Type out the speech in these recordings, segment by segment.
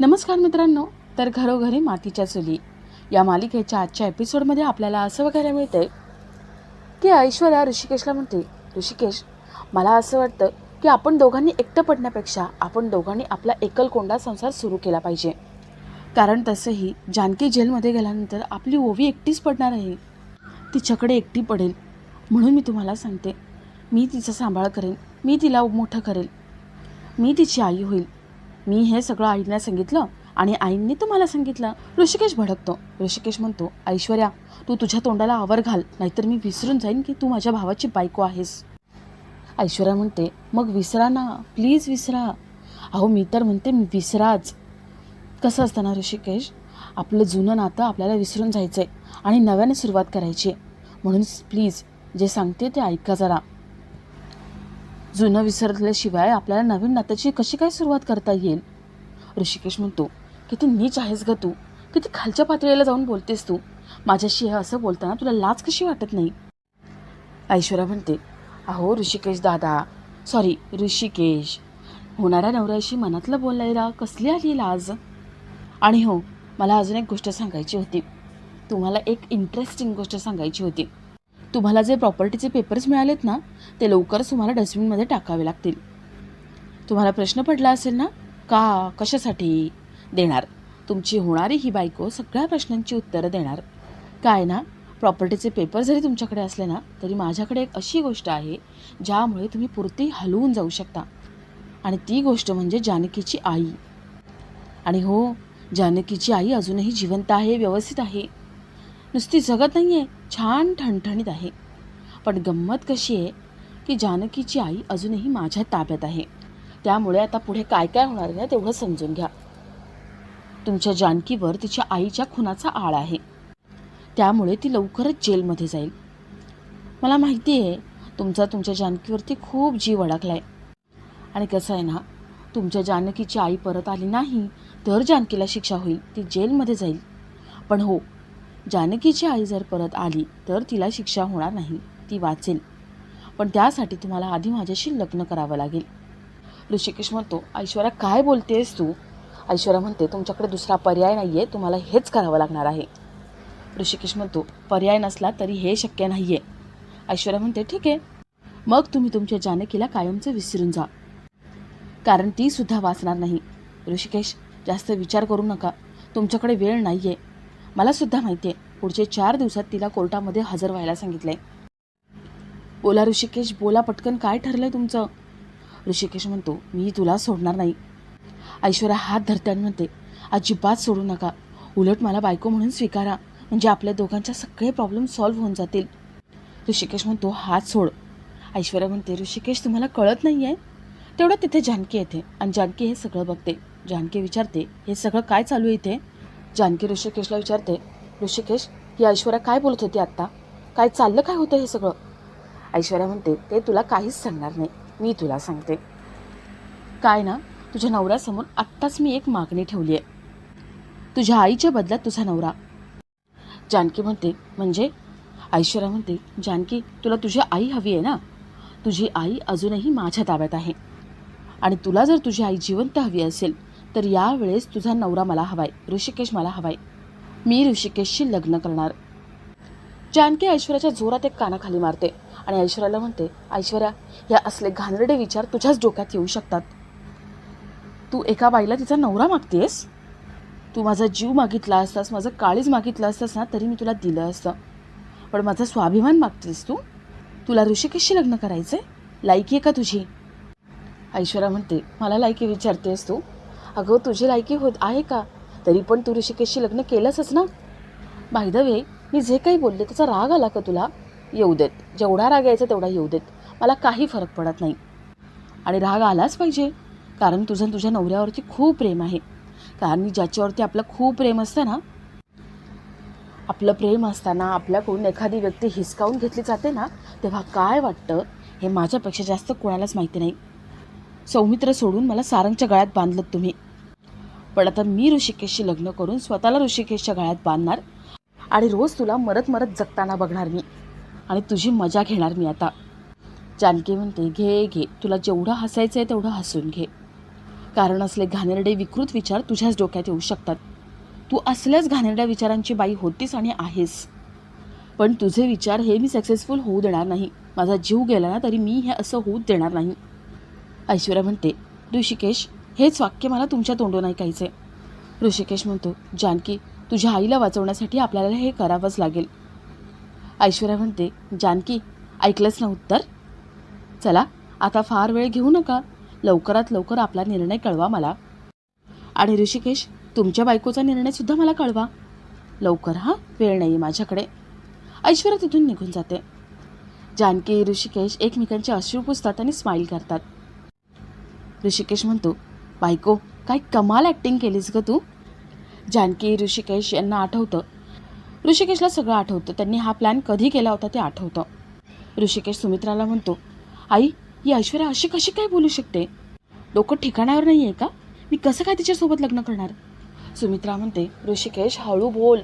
नमस्कार मित्रांनो तर घरोघरी मातीच्या चुली. या मालिकेच्या आजच्या एपिसोडमध्ये आपल्याला असं बघायला मिळतंय की ऐश्वर्या ऋषिकेशला म्हणते ऋषिकेश मला असं वाटतं की आपण दोघांनी एकटं पडण्यापेक्षा आपण दोघांनी आपला एकलकोंडा संसार सुरू केला पाहिजे. कारण तसंही जानकी जेलमध्ये गेल्यानंतर आपली ओवी एकटीच पडणार आहे. तिच्याकडे एकटी पडेल. म्हणून मी तुम्हाला सांगते मी तिचा सांभाळ करेन मी तिला मोठं करेल. मी तिची आई होईल. मी हे सगळं आईला सांगितलं आणि आईंनी तुम्हाला सांगितलं. ऋषिकेश भडकतो. ऋषिकेश म्हणतो ऐश्वर्या तू तुझ्या तोंडाला आवर घाल नाहीतर मी विसरून जाईन की तू माझ्या भावाची बायको आहेस. ऐश्वर्या म्हणते मग विसरा ना प्लीज विसरा. अहो मी तर म्हणते मी विसराच. कसं असतं ना ऋषिकेश? आपलं जुनं नातं आपल्याला विसरून जायचं आहे आणि नव्याने सुरुवात करायची आहे. म्हणून प्लीज जे सांगते ते ऐका जरा. जुनं विसरल्याशिवाय आपल्याला नवीन नात्याची कशी काय सुरुवात करता येईल? ऋषिकेश म्हणतो किती नीच आहेस ग तू. किती खालच्या पातळीला जाऊन बोलतेस तू. माझ्याशी हे असं बोलताना तुला लाज कशी वाटत नाही? ऐश्वर्या म्हणते अहो ऋषिकेश दादा. सॉरी ऋषिकेश. होणाऱ्या नवऱ्याशी मनातलं बोलायला कसली आली लाज? आणि हो मला अजून एक गोष्ट सांगायची होती. तुम्हाला एक इंटरेस्टिंग गोष्ट सांगायची होती. तुम्हाला जे प्रॉपर्टीचे पेपर्स मिळालेत ना ते लवकरच तुम्हाला डस्टबिनमध्ये टाकावे लागतील. तुम्हाला प्रश्न पडला असेल ना का कशासाठी देणार? तुमची होणारी ही बायको सगळ्या प्रश्नांची उत्तरं देणार. काय ना प्रॉपर्टीचे पेपर जरी तुमच्याकडे असले ना तरी माझ्याकडे एक अशी गोष्ट आहे ज्यामुळे तुम्ही पुरती हलवून जाऊ शकता. आणि ती गोष्ट म्हणजे जानकीची आई. आणि हो जानकीची आई अजूनही जिवंत आहे व्यवस्थित आहे. नुसती जगत नाही आहे छान ठणठणीत आहे. पण गंमत कशी आहे की जानकीची आई अजूनही माझ्या ताब्यात आहे. त्यामुळे आता पुढे काय काय होणार आहे तेवढं समजून घ्या. तुमच्या जानकीवर तिच्या आईच्या खुनाचा आळ आहे. त्यामुळे ती लवकरच जेलमध्ये जाईल. मला माहिती आहे तुमचा तुमच्या जानकीवरती खूप जीव अडकला आहे आणि कसं आहे ना तुमच्या जानकीची आई परत आली नाही तर जानकीला शिक्षा होईल ती जेलमध्ये जाईल. पण हो जानकीची आई जर परत आली तर तिला शिक्षा होणार नाही ती वाचेल. पण त्यासाठी तुम्हाला आधी माझ्याशी लग्न करावं लागेल. ऋषिकेश म्हणतो ऐश्वर्या काय बोलतेस तू? ऐश्वर्या म्हणते तुमच्याकडे दुसरा पर्याय नाही आहे तुम्हाला हेच करावं लागणार आहे. ऋषिकेश म्हणतो पर्याय नसला तरी हे शक्य नाही आहे ऐश्वर्या म्हणते ठीक आहे. मग तुम्ही तुमच्या जानकीला कायमचं विसरून जा. कारण ती सुद्धा वाचणार नाही. ऋषिकेश जास्त विचार करू नका. तुमच्याकडे वेळ नाही आहे मला सुद्धा माहिती आहे पुढचे चार दिवसात तिला कोर्टामध्ये हजर व्हायला सांगितलं आहे बोला ऋषिकेश बोला पटकन काय ठरलं आहे तुमचं? ऋषिकेश म्हणतो मी तुला सोडणार नाही. ऐश्वर्या हात धरते आणि म्हणते अजिबात सोडू नका. उलट मला बायको म्हणून स्वीकारा. म्हणजे आपल्या दोघांच्या सगळे प्रॉब्लेम सॉल्व्ह होऊन जातील. ऋषिकेश म्हणतो हात सोड. ऐश्वर्या म्हणते ऋषिकेश तुम्हाला कळत नाही आहे तेवढं तिथे जानकी येते आणि जानकी हे सगळं बघते. जानकी विचारते हे सगळं काय चालू आहे इथे? जानकी ऋषिकेशला विचारते ऋषिकेश ही ऐश्वर्या काय बोलत होती आत्ता? काय चाललं काय होतं हे सगळं? ऐश्वर्या म्हणते ते तुला काहीच सांगणार नाही मी तुला सांगते. काय ना तुझ्या नवऱ्यासमोर आत्ताच मी एक मागणी ठेवली आहे तुझ्या आईच्या बदल्यात तुझा नवरा. जानकी म्हणते म्हणजे? ऐश्वर्या म्हणते जानकी तुला तुझी आई हवी आहे ना? तुझी आई अजूनही माझ्या ताब्यात आहे. आणि तुला जर तुझी आई जिवंत हवी असेल तर यावेळेस तुझा नवरा मला हवाय ऋषिकेश मला हवाय. मी ऋषिकेशशी लग्न करणार. जानकी ऐश्वर्याच्या जोरात एक कानाखाली मारते आणि ऐश्वर्याला म्हणते ऐश्वर्या या असले घाणेरडे विचार तुझ्याच डोक्यात येऊ शकतात. तू एका बाईला तिचा नवरा मागतेस? तू माझा जीव मागितला असतास माझं काळीज मागितलं असतास ना तरी मी तुला दिलं असतं. पण माझा स्वाभिमान मागतेस तू? तुला ऋषिकेशशी लग्न करायचं आहे लायकी आहे का तुझी? ऐश्वर्या म्हणते मला लायकी विचारतेस तू. अगं तुझी लायकी होत आहे का? तरी पण तू ऋषिकेशशी लग्न केलंसच ना? बाय मी जे काही बोलले त्याचा राग आला का तुला? येऊ देत. जेवढा राग यायचा तेवढा येऊ देत. मला काही फरक पडत नाही. आणि राग आलाच पाहिजे. कारण तुझं तुझ्या नवऱ्यावरती खूप प्रेम आहे. कारण ज्याच्यावरती आपलं खूप प्रेम असतं ना आपलं प्रेम असताना आपल्याकडून एखादी व्यक्ती हिसकावून घेतली जाते ना तेव्हा काय वाटतं? हे माझ्यापेक्षा जास्त कोणालाच माहिती नाही. सौमित्र सोडून मला सारंगच्या गळ्यात बांधलं तुम्ही. पण आता मी ऋषिकेशशी लग्न करून स्वतःला ऋषिकेशच्या गळ्यात बांधणार आणि रोज तुला मरत मरत जगताना बघणार मी. आणि तुझी मजा घेणार मी आता. जानकी म्हणते घे घे. तुला जेवढं हसायचं आहे तेवढं हसून घे. कारण असले घाणेरडे विकृत विचार तुझ्याच डोक्यात येऊ शकतात. तू असल्याच घाणेरड्या विचारांची बाई होतीस आणि आहेस. पण तुझे विचार हे मी सक्सेसफुल होऊ देणार नाही. माझा जीव गेला ना तरी मी हे असं होऊ देणार नाही. ऐश्वर्या म्हणते ऋषिकेश हेच वाक्य मला तुमच्या तोंडून ऐकायचे ऋषिकेश म्हणतो जानकी तुझ्या आईला वाचवण्यासाठी आपल्याला हे करावंच लागेल. ऐश्वर्या म्हणते जानकी ऐकलंच ना उत्तर? चला आता फार वेळ घेऊ नका. लवकरात लवकर आपला निर्णय कळवा मला. आणि ऋषिकेश तुमच्या बायकोचा निर्णयसुद्धा मला कळवा. लवकर हा? वेळ नाही माझ्याकडे. ऐश्वर्या तिथून निघून जाते. जानकी ऋषिकेश एकमेकांचे अश्रू पुसतात आणि स्माईल करतात. ऋषिकेश म्हणतो बायको काय कमाल ॲक्टिंग केलीस ग तू? जानकी ऋषिकेश यांना आठवतं. ऋषिकेशला सगळं आठवतं. त्यांनी हा प्लॅन कधी केला होता ते आठवतं. ऋषिकेश सुमित्राला म्हणतो आई ही ऐश्वर्या अशी कशी काय बोलू शकते? डोकं ठिकाणावर नाही आहे का? मी कसं काय तिच्यासोबत लग्न करणार? सुमित्रा म्हणते ऋषिकेश हळू बोल.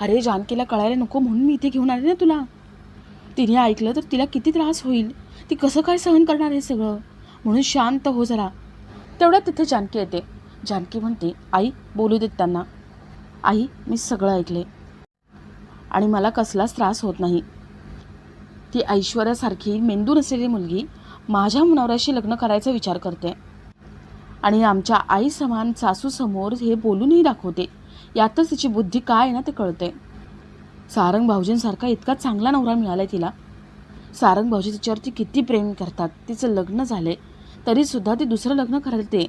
अरे जानकीला कळायला नको म्हणून मी इथे घेऊन आले ना तुला. तिने ऐकलं तर तिला किती त्रास होईल. ती कसं काय सहन करणार आहे सगळं? म्हणून शांत हो जरा. तेवढ्यात तिथे जानकी येते. जानकी म्हणते आई बोलू देत त्यांना. आई मी सगळं ऐकले. आणि मला कसलाच त्रास होत नाही. ती ऐश्वर्यासारखी मेंदू नसलेली मुलगी माझ्या नवऱ्याशी लग्न करायचा विचार करते. आणि आमच्या आई समान सासूसमोर हे बोलूनही दाखवते. यातच तिची बुद्धी काय आहे ना ते कळते. सारंग भाऊजींसारखा इतका चांगला नवरा मिळाला तिला. सारंग भाऊजी तिच्यावरती किती प्रेम करतात. तिचं लग्न झाले. तरीसुद्धा ती दुसरं लग्न करते.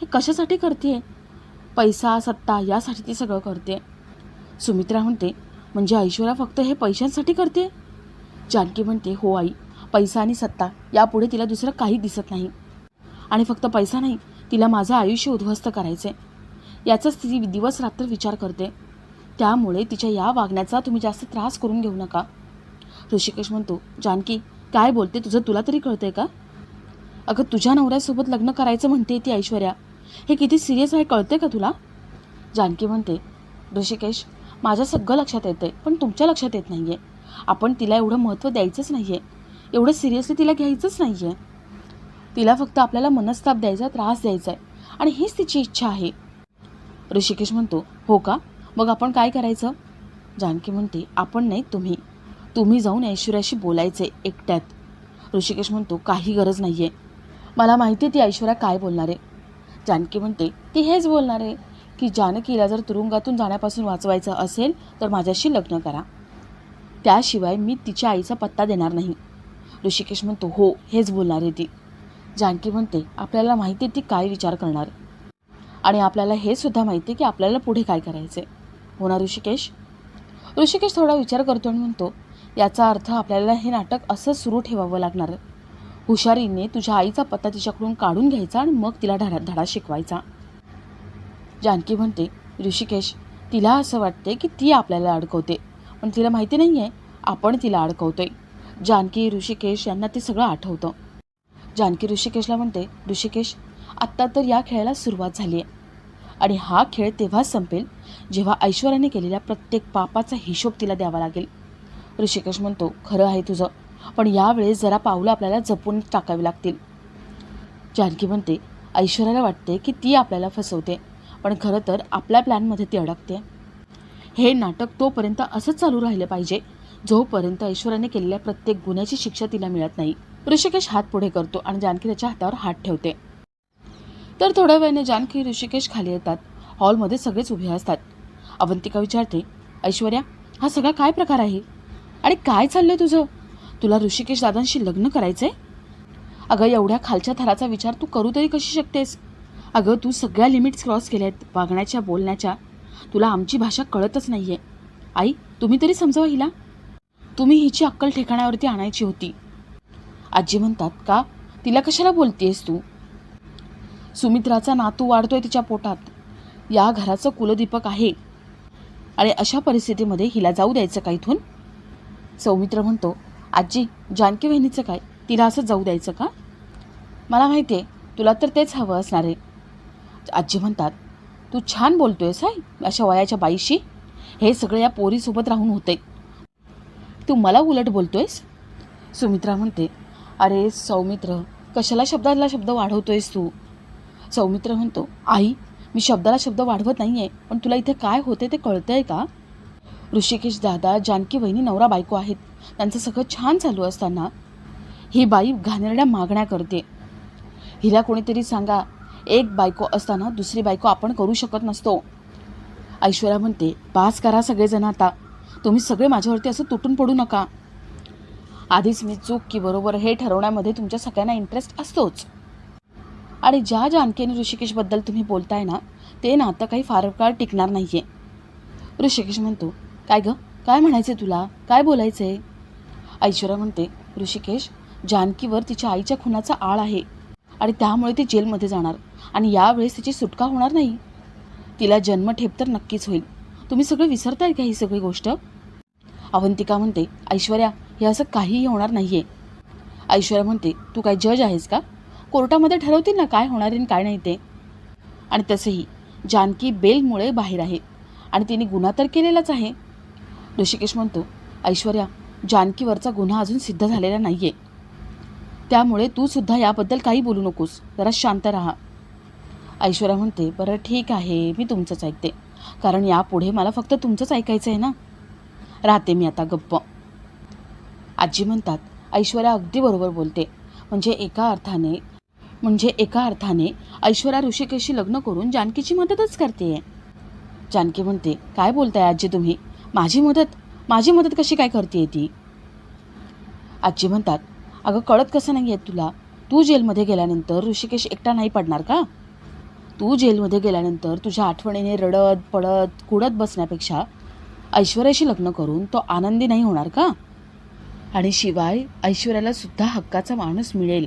हे कशासाठी करते? पैसा सत्ता यासाठी ती सगळं करते. सुमित्रा म्हणते म्हणजे ऐश्वर्या फक्त हे पैशांसाठी करते? जानकी म्हणते हो आई पैसा आणि सत्ता यापुढे तिला दुसरं काही दिसत नाही. आणि फक्त पैसा नाही तिला माझं आयुष्य उद्ध्वस्त करायचे याचाच ती दिवस रात्र विचार करते. त्यामुळे तिच्या या वागण्याचा तुम्ही जास्त त्रास करून घेऊ नका. ऋषिकेश म्हणतो जानकी काय बोलते? तुझं तुला तरी कळतंय का? अगं तुझ्या नवऱ्यासोबत लग्न करायचं म्हणते ती ऐश्वर्या. हे किती सिरियस आहे कळते का तुला? जानकी म्हणते ऋषिकेश माझ्या सगळं लक्षात येतं आहे पण तुमच्या लक्षात येत नाही आहे आपण तिला एवढं महत्त्व द्यायचंच नाही आहे एवढं सिरियसली तिला घ्यायचंच नाही आहे तिला फक्त आपल्याला मनस्ताप द्यायचा त्रास द्यायचा आहे आणि हीच तिची इच्छा आहे. ऋषिकेश म्हणतो हो का? मग आपण काय करायचं? जानकी म्हणते आपण नाही तुम्ही. तुम्ही जाऊन ऐश्वर्याशी बोलायचे एकट्यात. ऋषिकेश म्हणतो काही गरज नाही आहे मला माहिती आहे ती ऐश्वर्या काय बोलणार. आहे जानकी म्हणते ती हेच बोलणार आहे की जानकीला जर तुरुंगातून जाण्यापासून वाचवायचं असेल तर माझ्याशी लग्न करा. त्याशिवाय मी तिच्या आईचा पत्ता देणार नाही. ऋषिकेश म्हणतो हो हेच बोलणार आहे ती. जानकी म्हणते आपल्याला माहिती आहे ती काय विचार करणार? आणि आपल्याला हे सुद्धा माहिती आहे की आपल्याला पुढे काय करायचं आहे हो ना ऋषिकेश? ऋषिकेश थोडा विचार करतो आणि म्हणतो याचा अर्थ आपल्याला हे नाटक असं सुरू ठेवावं लागणार. हुशारीने तुझ्या आईचा पत्ता तिच्याकडून काढून घ्यायचा आणि मग तिला धडा धडा शिकवायचा. जानकी म्हणते ऋषिकेश तिला असं वाटते की ती आपल्याला अडकवते पण तिला माहिती नाही आहे आपण तिला अडकवतोय. जानकी ऋषिकेश यांना ते सगळं आठवतं. जानकी ऋषिकेशला म्हणते ऋषिकेश आत्ता तर या खेळाला सुरुवात झाली आहे आणि हा खेळ तेव्हाच संपेल जेव्हा ऐश्वर्याने केलेल्या प्रत्येक पापाचा हिशोब तिला द्यावा लागेल. ऋषिकेश म्हणतो खरं आहे तुझं पण यावेळेस जरा पावलं आपल्याला जपून टाकावी लागतील. जानकी म्हणते ऐश्वर्याला वाटते की ती आपल्याला फसवते पण खरं तर आपल्या प्लॅनमध्ये ती अडकते. हे नाटक तोपर्यंत असंच चालू राहिलं पाहिजे. जोपर्यंत ऐश्वर्याने केलेल्या प्रत्येक गुन्ह्याची शिक्षा तिला मिळत नाही ऋषिकेश हात पुढे करतो आणि जानकी त्याच्या हातावर हात ठेवते. तर थोड्या वेळाने जानकी ऋषिकेश खाली येतात. हॉलमध्ये सगळेच उभे असतात. अवंतिका विचारते ऐश्वर्या हा सगळा काय प्रकार आहे? आणि काय चाललंय तुझं? तुला ऋषिकेश दादांशी लग्न करायचंय? अगं एवढ्या खालच्या थराचा विचार तू करू तरी कशी शकतेस? अगं तू सगळ्या लिमिट्स क्रॉस केल्या आहेत वागण्याच्या बोलण्याच्या. तुला आमची भाषा कळतच नाही आहे आई तुम्ही तरी समजावा हिला. तुम्ही हिची अक्कल ठिकाणावरती आणायची होती. आजी म्हणतात का? तिला कशाला बोलतेस तू? सुमित्राचा नातू वाढतोय तिच्या पोटात. या घराचं कुलदीपक आहे. आणि अशा परिस्थितीमध्ये हिला जाऊ द्यायचं का इथून? सौमित्र म्हणतो आजी जानकी वहिनीचं काय? तिला असं जाऊ द्यायचं का? मला माहिती आहे तुला तर तेच हवं असणार आहे. आजी म्हणतात तू छान बोलतोयस हाय अशा वयाच्या बाईशी. हे सगळं या पोरीसोबत राहून होते तू मला उलट बोलतोयस? सुमित्रा म्हणते अरे सौमित्र कशाला शब्दाला शब्द वाढवतोयस तू? सौमित्र म्हणतो आई मी शब्दाला शब्द वाढवत नाही आहे पण तुला इथे काय होते ते कळतं आहे का? ऋषिकेश दादा जानकी वहिनी नवरा बायको आहेत. त्यांचं सगळं छान चालू असताना ही बाई घाणेरड्या मागण्या करते. हिला कोणीतरी सांगा एक बायको असताना दुसरी बायको आपण करू शकत नसतो. ऐश्वर्या म्हणते पास करा सगळेजण आता. तुम्ही सगळे माझ्यावरती असं तुटून पडू नका. आधीच मी चूक की बरोबर हे ठरवण्यामध्ये तुमच्या सगळ्यांना इंटरेस्ट असतोच. आणि ज्या जानकी आणि ऋषिकेशबद्दल तुम्ही बोलताय ना ते नातं काही फार काळ टिकणार नाही आहे ऋषिकेश म्हणतो काय गं? काय म्हणायचं तुला? काय बोलायचं आहे ऐश्वर्या म्हणते ऋषिकेश जानकीवर तिच्या आईच्या खुनाचा आळ आहे आणि त्यामुळे ती जेलमध्ये जाणार आणि यावेळेस तिची सुटका होणार नाही. तिला जन्मठेप तर नक्कीच होईल. तुम्ही सगळं विसरताय का ही सगळी गोष्ट? अवंतिका म्हणते ऐश्वर्या हे असं काहीही होणार नाही आहे ऐश्वर्या म्हणते तू काय जज आहेस का? कोर्टामध्ये ठरवतील ना काय होणार आहे आणि काय नाही ते. आणि तसंही जानकी बेलमुळे बाहेर आहे आणि तिने गुन्हा तर केलेलाच आहे. ऋषिकेश म्हणतो ऐश्वर्या जानकीवरचा गुन्हा अजून सिद्ध झालेला नाही आहे त्यामुळे तू सुद्धा याबद्दल काही बोलू नकोस. जरा शांत राहा. ऐश्वर्या म्हणते बरं ठीक आहे मी तुमचंच ऐकते. कारण यापुढे मला फक्त तुमचंच ऐकायचं आहे ना. राहते मी आता गप्प. आजी म्हणतात ऐश्वर्या अगदी बरोबर बोलते. म्हणजे एका अर्थाने म्हणजे एका अर्थाने ऐश्वर्या ऋषिकेशी लग्न करून जानकीची मदतच करते जानकी म्हणते काय बोलताय आजी तुम्ही? माझी मदत माझी मदत कशी काय करते ती? आजी म्हणतात अगं कळत कसं नाही आहे तुला? तू जेलमध्ये गेल्यानंतर ऋषिकेश एकटा नाही पडणार का? तू जेलमध्ये गेल्यानंतर तुझ्या आठवणीने रडत पडत कुडत बसण्यापेक्षा ऐश्वर्याशी लग्न करून तो आनंदी नाही होणार का? आणि शिवाय ऐश्वर्याला सुद्धा हक्काचा माणूस मिळेल.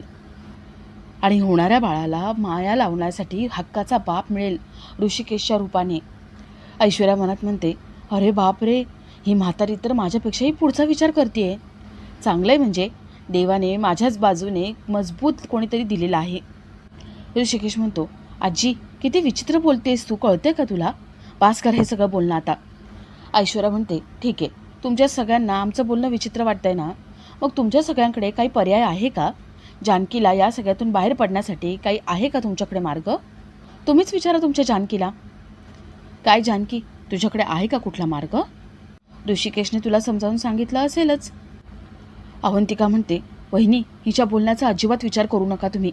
आणि होणाऱ्या बाळाला माया लावण्यासाठी हक्काचा बाप मिळेल ऋषिकेशच्या रूपाने. ऐश्वर्या मनात म्हणते अरे बाप रे ही म्हातारी तर माझ्यापेक्षाही पुढचा विचार करते चांगलं आहे म्हणजे देवाने माझ्याच बाजूने मजबूत कोणीतरी दिलेला आहे. ऋषिकेश म्हणतो आजी किती विचित्र बोलतेस तू कळते का तुला? पास कर हे सगळं बोलणं आता. ऐश्वर्या म्हणते ठीक आहे तुमच्या सगळ्यांना आमचं बोलणं विचित्र वाटतंय ना? मग तुमच्या सगळ्यांकडे काही पर्याय आहे का? जानकीला या सगळ्यातून बाहेर पडण्यासाठी काही आहे का तुमच्याकडे मार्ग? तुम्हीच विचारा तुमच्या जानकीला. काय जानकी? तुझ्याकडे आहे का कुठला मार्ग? ऋषिकेशने तुला समजावून सांगितलं असेलच. अवंतिका म्हणते वहिनी हिच्या बोलण्याचा अजिबात विचार करू नका तुम्ही.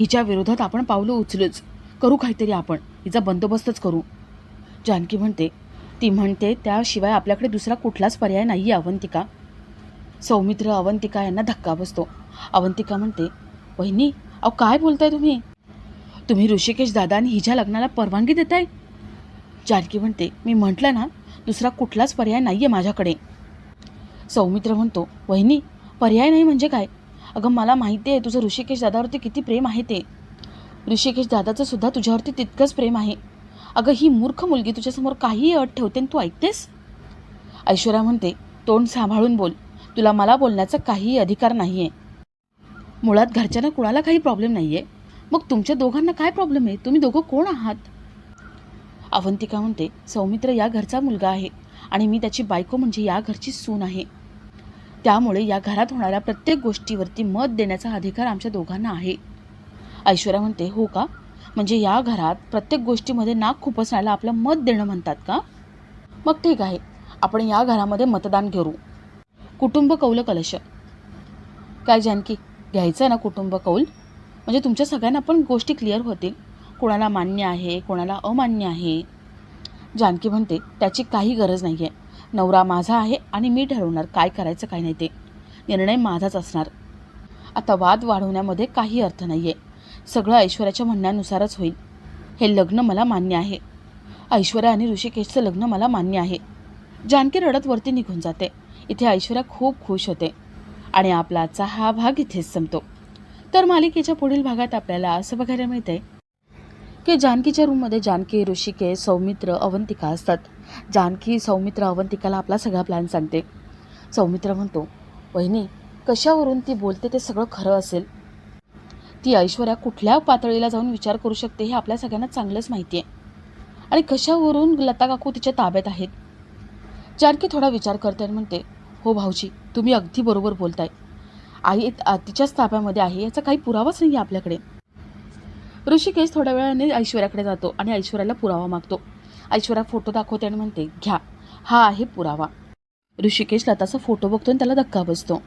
हिच्या विरोधात आपण पावलं उचलूच. करू काहीतरी आपण. हिचा बंदोबस्तच करू. जानकी म्हणते ती म्हणते त्याशिवाय आपल्याकडे दुसरा कुठलाच पर्याय नाही आहे अवंतिका. सौमित्र अवंतिका यांना धक्का बसतो. अवंतिका म्हणते वहिनी अहो काय बोलताय तुम्ही? तुम्ही ऋषिकेश दादा आणि हिच्या लग्नाला परवानगी देताय? जानकी म्हणते मी म्हटलं ना दुसरा कुठलाच पर्याय नाही आहे माझ्याकडे. सौमित्र म्हणतो वहिनी पर्याय नाही म्हणजे काय? अगं मला माहिती आहे तुझं ऋषिकेश दादावरती किती प्रेम आहे ते. ऋषिकेश दादाचं सुद्धा तुझ्यावरती तितकंच प्रेम आहे. अगं ही मूर्ख मुलगी तुझ्यासमोर काहीही अट ठेवते आणि तू ऐकतेस? ऐश्वर्या म्हणते तोंड सांभाळून बोल. तुला मला बोलण्याचा काहीही अधिकार नाही आहे मुळात घरच्यांना कुणाला काही प्रॉब्लेम नाही आहे मग तुमच्या दोघांना काय प्रॉब्लेम आहे? तुम्ही दोघं कोण आहात? अवंतिका म्हणते सौमित्र या घरचा मुलगा आहे आणि मी त्याची बायको म्हणजे या घरची सून आहे. त्यामुळे या घरात होणाऱ्या प्रत्येक गोष्टीवरती मत देण्याचा अधिकार आमच्या दोघांना आहे. ऐश्वर्या म्हणते हो का? म्हणजे या घरात प्रत्येक गोष्टीमध्ये नाक खुपसण्याला आपलं मत देणं म्हणतात का? मग ठीक आहे. आपण या घरामध्ये मतदान करू. कुटुंब कौल कलश. काय जानकी? घ्यायचं ना कुटुंब कौल? म्हणजे तुमच्या सगळ्यांना पण गोष्टी क्लिअर होतील. कोणाला मान्य आहे कोणाला अमान्य आहे? जानकी म्हणते त्याची काही गरज नाही आहे नवरा माझा आहे आणि मी ठरवणार काय करायचं काय नाही ते. निर्णय माझाच असणार. आता वाद वाढवण्यामध्ये काही अर्थ नाही आहे सगळं ऐश्वर्याच्या म्हणण्यानुसारच होईल. हे लग्न मला मान्य आहे. ऐश्वर्या आणि ऋषिकेशचं लग्न मला मान्य आहे. जानकी रडत वरती निघून जाते. इथे ऐश्वर्या खूप खुश होते. आणि आपला आजचा हा भाग इथेच संपतो. तर मालिकेच्या पुढील भागात आपल्याला असं बघायला मिळतंय की जानकीच्या रूममध्ये जानकी ऋषिकेश सौमित्र अवंतिका असतात. जानकी सौमित्र अवंतिकाला आपला सगळा प्लॅन सांगते. सौमित्र म्हणतो वहिनी कशावरून ती बोलते ते सगळं खरं असेल. ती ऐश्वर्या कुठल्या पातळीला जाऊन विचार करू शकते हे आपल्या सगळ्यांना चांगलंच माहिती आहे आणि कशावरून लता काकू तिच्या ताब्यात आहेत? जानकी थोडा विचार करते आणि म्हणते हो भाऊजी तुम्ही अगदी बरोबर बोलताय. आई तिच्याच ताब्यामध्ये आहे याचा काही पुरावाच नाही आहे आपल्याकडे. ऋषिकेश थोड्या वेळाने ऐश्वर्याकडे जातो आणि ऐश्वर्याला पुरावा मागतो. ऐश्वर्या फोटो दाखवते आणि म्हणते घ्या हा आहे पुरावा. ऋषिकेश लताचा फोटो बघतो आणि त्याला धक्का बसतो.